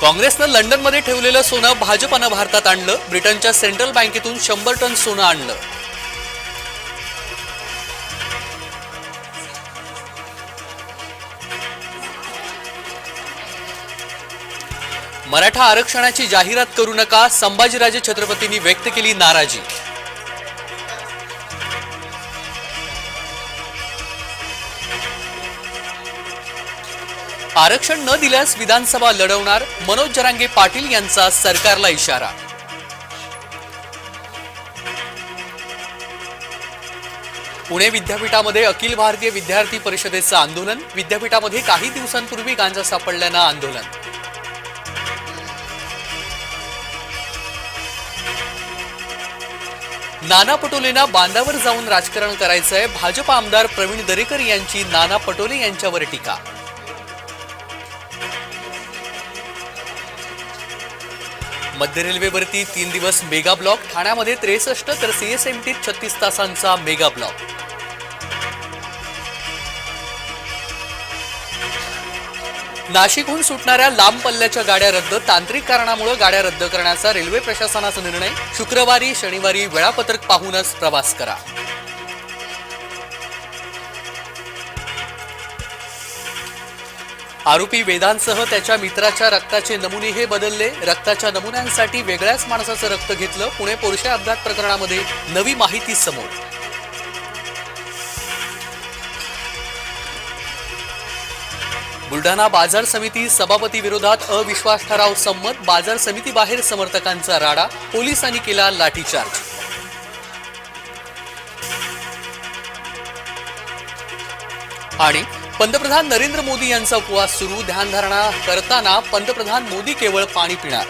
काँग्रेसनं लंडनमध्ये ठेवलेलं सोनं भाजपानं भारतात आणलं ब्रिटनच्या सेंट्रल बँकेतून शंभर टन सोनं आणलं. मराठा आरक्षणाची जाहिरात करू नका संभाजीराजे छत्रपतींनी व्यक्त केली नाराजी. आरक्षण न दिल्यास विधानसभा लढवणार मनोज जरांगे पाटील यांचा सरकारला इशारा. पुणे विद्यापीठामध्ये अखिल भारतीय विद्यार्थी परिषदेचं आंदोलन विद्यापीठामध्ये काही दिवसांपूर्वी गांजा सापडल्यानं आंदोलन. नाना पटोलेंना बांधावर जाऊन राजकारण करायचंय भाजप आमदार प्रवीण दरेकर यांची नाना पटोले यांच्यावर टीका. मध्य रेल्वेवरती तीन दिवस मेगा ब्लॉक ठाण्यामध्ये त्रेसष्ट तर सीएसएमटीत छत्तीस तासांचा मेगा ब्लॉक. नाशिकहून सुटणाऱ्या लांब पल्ल्याच्या गाड्या रद्द तांत्रिक कारणामुळे गाड्या रद्द करण्याचा रेल्वे प्रशासनाचा निर्णय. शुक्रवारी शनिवारी वेळापत्रक पाहूनच प्रवास करा. आरोपी वेदांसह त्याच्या मित्राच्या रक्ताचे नमुने हे बदलले. रक्ताच्या नमुन्यांसाठी वेगळ्याच माणसाचं रक्त घेतलं पुणे पोरशे अपघात प्रकरणामध्ये नवी माहिती समोर. बुलढाणा बाजार समिती सभापती विरोधात अविश्वास ठराव संमत. बाजार समिती बाहेर समर्थकांचा राडा. पोलिसांनी केला लाठीचार्ज. आणि पंतप्रधान नरेंद्र मोदी यांचा उपवास सुरू ध्यानधारणा करताना पंतप्रधान मोदी केवळ पाणी पिणार.